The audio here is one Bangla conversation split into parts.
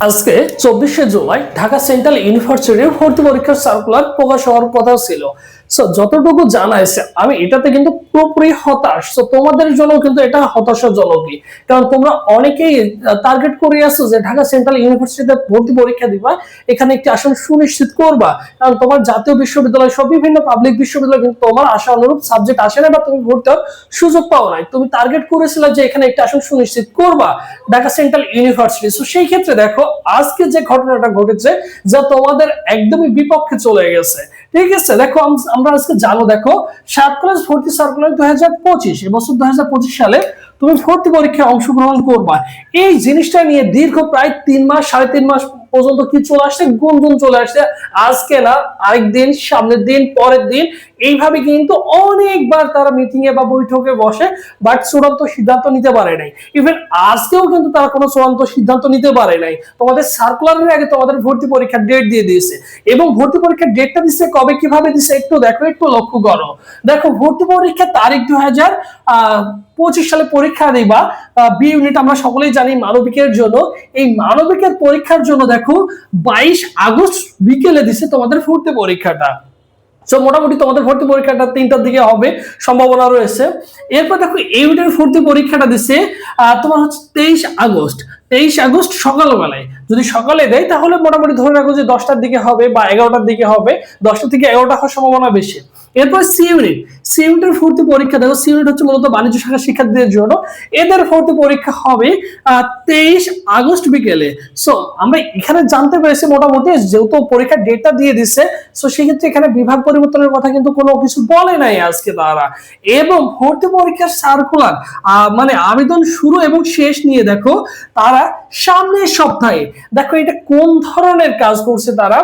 আজকে চব্বিশে জুলাই ঢাকা সেন্ট্রাল ইউনিভার্সিটির ভর্তি পরীক্ষার সার্কুলার প্রকাশ হওয়ার কথা ছিল। সো যতটুকু জানা এসে আমি এটাতে কিন্তু পুরোপুরি হতাশ। তো তোমাদের জন্য কিন্তু এটা হতাশাজনকই কারণ তোমরা অনেকেই টার্গেট করে আসছো যে ঢাকা সেন্ট্রাল ইউনিভার্সিটিতে ভর্তি পরীক্ষা দিবা, এখানে একটি আসন সুনিশ্চিত করবা। কারণ তোমার জাতীয় বিশ্ববিদ্যালয় সব বিভিন্ন পাবলিক বিশ্ববিদ্যালয়, কিন্তু তোমার আশা অনুরূপ সাবজেক্ট আসে না বা তুমি ভর্তি হওয়ার সুযোগ পাও নাই। তুমি টার্গেট করেছিলে যে এখানে একটা আসন সুনিশ্চিত করবা ঢাকা সেন্ট্রাল ইউনিভার্সিটি সো সেই ক্ষেত্রে দেখো, আজকে যে ঘটনাটা ঘটেছে, যা তোমাদের একদমই বিপক্ষে চলে গেছে। ঠিক আছে, দেখো আমরা আজকে জানো দেখো, সাত ক্লাস ভর্তি সার্কুলার দুই হাজার পঁচিশ এবছর দুই হাজার পঁচিশ সালে তুমি ভর্তি পরীক্ষায় অংশগ্রহণ করবা। এই জিনিসটা নিয়ে দীর্ঘ প্রায় তিন মাস, সাড়ে তিন মাস পর্যন্ত কি চলে আসছে? গুনগুন চলে আসছে। আজকে না, আরেক দিন, সামনের দিন, পরের দিন এইভাবে কিন্তু অনেকবার তারা মিটিং এ বা বৈঠকে বসে বাট চূড়ান্ত সিদ্ধান্ত নিতে পারে নাই। ইভেন আজকেও কিন্তু তারা কোনো চূড়ান্ত সিদ্ধান্ত নিতে পারে নাই। তোমাদের সার্কুলারের আগে তোমাদের ভর্তি পরীক্ষার ডেট দিয়ে দিয়েছে। এবং ভর্তি পরীক্ষার ডেটটা দিচ্ছে কবে, কীভাবে দিচ্ছে একটু দেখো, একটু লক্ষ্য করো। দেখো, ভর্তি পরীক্ষার তারিখ দুই হাজার পঁচিশ সালে পরীক্ষা দিবা। বি ইউনিট আমরা সকলেই জানি মানবিকের জন্য। এই মানবিকের পরীক্ষার জন্য দেখো, বাইশ আগস্ট বিকেলে দিছে তোমাদের ভর্তি পরীক্ষাটা। মোটামুটি তোমাদের ভর্তি পরীক্ষাটা তিনটার দিকে হবে, সম্ভাবনা রয়েছে। এরপর দেখো এই ইউনিটের ভর্তি পরীক্ষাটা দিছে তোমার হচ্ছে তেইশ আগস্ট। তেইশ আগস্ট সকালবেলায়। যদি সকালে দেয়, তাহলে মোটামুটি ধরে রাখো যে দশটার দিকে হবে বা এগারোটার দিকে হবে। দশটা থেকে এগারোটা হওয়ার সম্ভাবনা বেশি। এরপর সি ইউনিট ভর্তি পরীক্ষা, দেখো সি ইউনিট হচ্ছে মূলত বাণিজ্য শাখা শিক্ষার্থীদের জন্য। এদের ভর্তি পরীক্ষা হবে তেইশ আগস্ট বিকেলে। সো আমরা এখানে জানতে পেরেছি মোটামুটি, যেহেতু পরীক্ষার ডেটটা দিয়ে দিচ্ছে সো সেক্ষেত্রে এখানে বিভাগ পরিবর্তনের কথা কিন্তু কোনো কিছু বলে নাই আজকে তারা। এবং ভর্তি পরীক্ষার সার্কুলার মানে আবেদন শুরু এবং শেষ নিয়ে দেখো, তারা সামনের সপ্তাহে, দেখো এটা কোন ধরনের কাজ করছে তারা?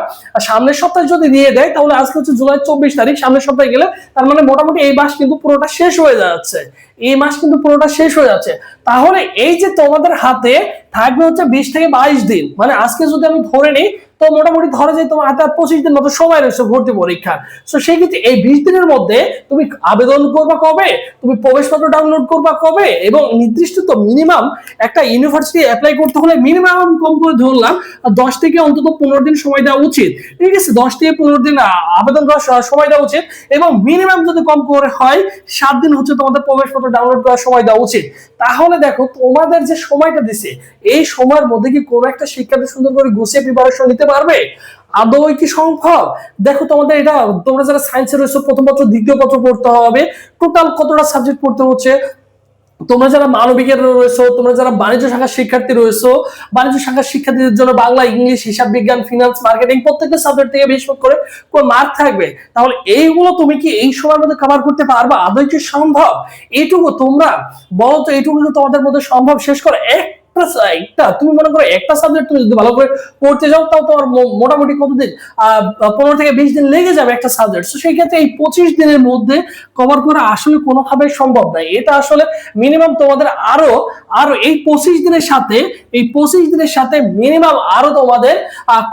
সামনের সপ্তাহে যদি দিয়ে দেয়, তাহলে আজকে হচ্ছে জুলাই চব্বিশ তারিখ, সামনের সপ্তাহে গেলে, তার মানে মোটামুটি এই মাস কিন্তু পুরোটা শেষ হয়ে যাচ্ছে। এই মাস কিন্তু পুরোটা শেষ হয়ে যাচ্ছে। তাহলে এই যে তোমাদের হাতে থাকবে হচ্ছে বিশ থেকে বাইশ দিন। মানে আজকে যদি আমি ধরে নিই তো মোটামুটি ধরে যে তোমার হাতে পঁচিশ দিন মতো সময় রয়েছে ভর্তি পরীক্ষা। তো সেই ক্ষেত্রে এই বিশ দিনের মধ্যে তুমি আবেদন করবা কবে? তুমি প্রবেশপত্র ডাউনলোড করবা কবে? এবং নির্দিষ্ট তো মিনিমাম একটা ইউনিভার্সিটি অ্যাপ্লাই করতে হলে মিনিমাম কম করে ধরলাম দশ থেকে অন্তত পনেরো দিন সময় দেওয়া উচিত। ঠিক আছে? দশ থেকে পনেরো দিন আবেদন করার সময় দেওয়া উচিত এবং মিনিমাম যদি কম করে হয়, সাত দিন হচ্ছে তোমাদের প্রবেশপত্র ডাউনলোড করার সময় দেওয়া উচিত। তাহলে দেখো, তোমাদের যে সময়টা দিছে, এই সময়ের মধ্যে কি কোনো একটা শিক্ষার্থী সুন্দর করে গুছিয়ে প্রিপারেশন নিতে পারবে? আদৌ কি সম্ভব? দেখো তোমাদের এটা, তোমরা যারা সায়েন্সে রয়েছে, প্রথম পত্র, দ্বিতীয় পত্র পড়তে হবে। টোটাল কতটা সাবজেক্ট পড়তে হচ্ছে? তোমরা যারা মানবিকের রয়েছো, তোমরা যারা বাণিজ্য শাখার শিক্ষার্থী রয়েছো, বাণিজ্য শাখার শিক্ষার্থীদের জন্য বাংলা, ইংলিশ, হিসাব বিজ্ঞান ফিনান্স মার্কেটিং প্রত্যেকটা সাবজেক্ট থেকে বেশ করে কোন মার্ক থাকবে। তাহলে এইগুলো তুমি কি এই সময়ের মধ্যে কভার করতে পারবা? আদৌ কি সম্ভব? এইটুকু তোমরা, বলো তো, এইটুকু তোমাদের মধ্যে সম্ভব? শেষ করে একটা একটা তুমি মনে করো একটা সাবজেক্ট তুমি যদি ভালো করে পড়তে যাও, তাও তোমার মোটামুটি কতদিন? পনেরো থেকে বিশ দিন লেগে যাবে একটা সাবজেক্ট সেই ক্ষেত্রে এই পঁচিশ দিনের মধ্যে কভার করা আসলে কোনোভাবে সম্ভব নয়। এটা আসলে মিনিমাম তোমাদের আরও আরও এই পঁচিশ দিনের সাথে, এই পঁচিশ দিনের সাথে মিনিমাম আরও তোমাদের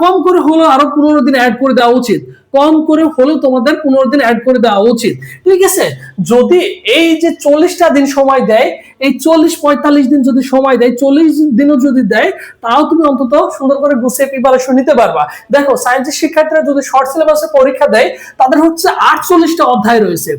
কম করে হলেও আরও পনেরো দিন অ্যাড করে দেওয়া উচিত। কম করে হলেও তোমাদের পনেরো দিন অ্যাড করে দেওয়া উচিত। ঠিক আছে? যদি এই যে চল্লিশটা দিন সময় দেয়, এই চল্লিশ পঁয়তাল্লিশ দিন যদি সময় দেয়, চল্লিশ দিনও যদি দেয়, তাও তুমি অন্তত সুন্দর করে গুছিয়ে প্রিপারেশন নিতে পারবা। দেখো সায়েন্সের শিক্ষার্থীরা যদি শর্ট সিলেবাসে পরীক্ষা দেয়, তাদের হচ্ছে আটচল্লিশটা অধ্যায় রয়েছে।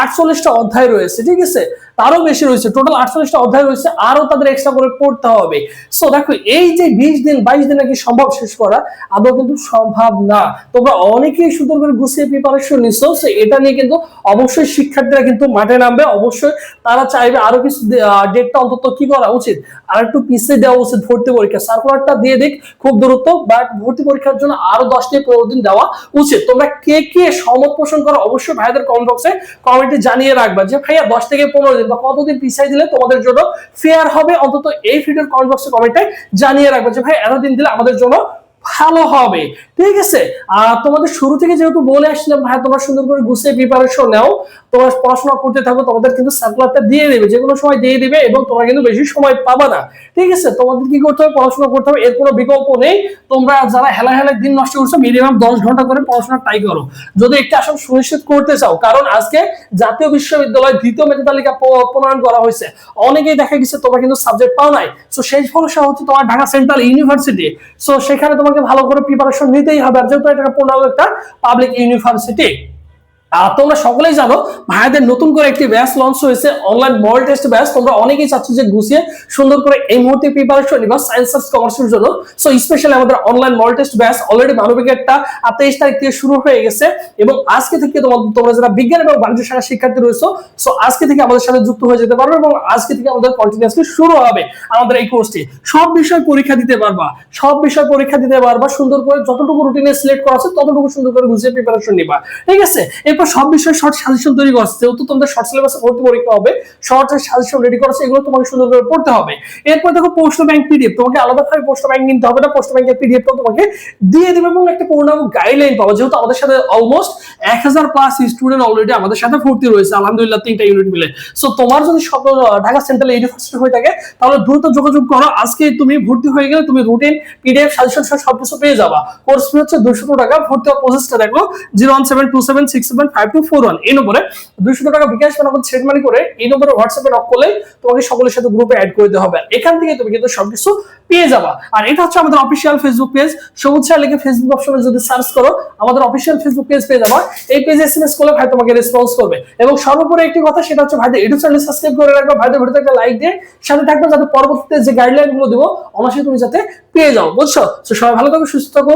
আটচল্লিশটা অধ্যায় রয়েছে, ঠিক আছে? তারও বেশি রয়েছে। টোটাল আটচল্লিশটা অধ্যায় রয়েছে আরও তাদের এক্সট্রা করে পড়তে হবে। সো দেখো, এই যে বিশ দিন, বাইশ দিনে কি সম্ভব শেষ করা আদৌ কিন্তু সম্ভব না। তোমরা অনেকেই সুন্দর করে গুছিয়ে প্রিপারেশন নিছো সো এটা নিয়ে কিন্তু অবশ্যই শিক্ষার্থীরা কিন্তু মাঠে নামবে। অবশ্যই তারা চাইবে আরও কিছু ডেটটা অন্তত কি করা উচিত। আর একটু পিছিয়ে দেওয়া উচিত ভর্তি পরীক্ষা। সার্কুলারটা দিয়ে দিক, খুব দ্রুত বাট ভর্তি পরীক্ষার জন্য আরও দশ থেকে পনেরো দিন দেওয়া উচিত। তোমরা কে কে সমত পোষণ করো, অবশ্যই ভাইদের কমেন্ট বক্সে কমেন্টে জানিয়ে রাখবা যে, ভাইয়া, দশ থেকে পনেরো দিন বা কতদিন পিছাই দিলে তোমাদের জন্য ফেয়ার হবে, অন্তত এই ভিডিওর কমেন্ট বক্সে কমেন্টে জানিয়ে রাখবে যে, ভাই, এতদিন দিলে আমাদের জন্য ভালো হবে। ঠিক আছে? আর তোমাদের শুরু থেকে যেহেতু বলে আসছিলাম ভাই তোমরা সুন্দর করে গুছিয়ে প্রিপারেশন নাও। তোমরা পড়াশোনা করতে থাকো, তোমাদের কিন্তু সার্কুলারটা দিয়ে দেবে। যে কোনো সময় দিয়ে দিবে এবং তোমরা কিন্তু বেশি সময় পাবা না। ঠিক আছে? তোমাদের কি করতে হবে? পড়াশোনা করতে হবে। এর কোনো বিকল্প নেই। তোমরা যারা হেলা হেলা দিন নষ্ট করছ মিনিমাম দশ ঘণ্টা করে পড়াশোনা ট্রাই করো। যদি একটা আসন সুনিশ্চিত করতে চাও, কারণ আজকে জাতীয় বিশ্ববিদ্যালয় দ্বিতীয় মেধা তালিকা প্রণয়ন করা হয়েছে। অনেকেই দেখা গেছে তোমরা কিন্তু সাবজেক্ট পাও নাই। সো সেই সমস্যা হচ্ছে তোমার ঢাকা সেন্ট্রাল ইউনিভার্সিটি সো সেখানে তোমাকে ভালো করে প্রিপারেশন নিতেই হবে। আর যেহেতু এটা পূর্ণাঙ্গ একটা পাবলিক ইউনিভার্সিটি তোমরা সকলেই জানো ভাইয়াদের নতুন করে একটি ব্যাচ লঞ্চ হয়েছে অনলাইন মডেল টেস্ট ব্যাচ তোমরা অনেকেই চাচ্ছ যে গুছিয়ে সুন্দর করে এই মুহূর্তে প্রিপারেশন নিবা সায়েন্স আর্টস কমার্সের জন্য। সো স্পেশালি আমাদের online model test batch already মানবিকেরটা তেইশ তারিখ থেকে শুরু হয়ে গেছে এবং আজকে থেকে তোমরা যারা বিজ্ঞান এবং বাণিজ্য শাখার শিক্ষার্থী রয়েছে সো আজকে থেকে আমাদের সাথে যুক্ত হয়ে যেতে পারবে এবং আজকে থেকে আমাদের কন্টিনিউসলি শুরু হবে আমাদের এই কোর্সটি সব বিষয় পরীক্ষা দিতে পারবা, সব বিষয় পরীক্ষা দিতে পারবা, সুন্দর করে যতটুকু রুটিনে সিলেক্ট করা আছে, ততটুকু সুন্দর করে গুছিয়ে প্রিপারেশন নিবা। ঠিক আছে? এরপর সব বিষয়ে শর্ট সাজেশন তৈরি করা। আছে যেহেতু তোমাদের শর্ট সিলেবাসে ভর্তি পরীক্ষা হবে শর্ট সাজেশন রেডি করা আছে এগুলো তোমাকে সুন্দর করে পড়তে হবে। এরপর দেখো পোস্ট ব্যাংক পিডিএফ তোমাকে আলাদাভাবে পোস্ট ব্যাংক কিনতে হবে না পোস্ট ব্যাংকের পিডিএফটা তোমাকে দিয়ে দেবে এবং একটা পূর্ণাঙ্গ গাইডলাইন পাবো। যেহেতু আমাদের সাথে অলমোস্ট এক হাজার প্লাস স্টুডেন্ট অলরেডি আমাদের সাথে ভর্তি রয়েছে, আলহামদুলিল্লাহ তিনটা ইউনিট মিলে। সো তোমার যদি স্বপ্ন ঢাকা সেন্ট্রাল ইউনিভার্সিটি হয়ে থাকে, তাহলে দ্রুত যোগাযোগ করো। আজকে তুমি ভর্তি হয়ে গেলে তুমি রুটিন পিডিএফ সাজেশন সহ সবকিছু পেয়ে যাবা। কোর্স ফি হচ্ছে দুশো টাকা, ভর্তি হওয়ার প্রসেসটা দেখো zero one seven two seven six seven five two four one, এই নম্বরে দুশো টাকা বিকাশ সেট মানি করে এই নম্বরে হোয়াটসঅ্যাপে করলে তোমাকে সকলের সাথে গ্রুপে অ্যাড করে হবে। এখান থেকে তুমি কিন্তু সবকিছু পেয়ে যাবা। আর এটা হচ্ছে আমাদের অফিসিয়াল ফেসবুক পেজ সবুজ লিখে ফেসবুক অপশনে যদি সার্চ করো, আমাদের অফিসিয়াল ফেসবুক পেজ পেয়ে যাবা। এই পেজে এসএমএস করলে ভাই তোমাকে রেসপন্স করবে। এবং সর্বোপরি একটি কথা, সেটা হচ্ছে ভাইদের ইউটিউব চ্যানেল সাবস্ক্রাইব করে রাখবা। ভাইদের ভিডিওতে একটা লাইক দিয়ে সাথে থাকবে, যাতে পরবর্তীতে যে গাইডলাইনগুলো দিব অবশ্যই তুমি যাতে পেয়ে যাও। বুঝছ? তো সবাই ভালো থাকো, সুস্থ থাকো।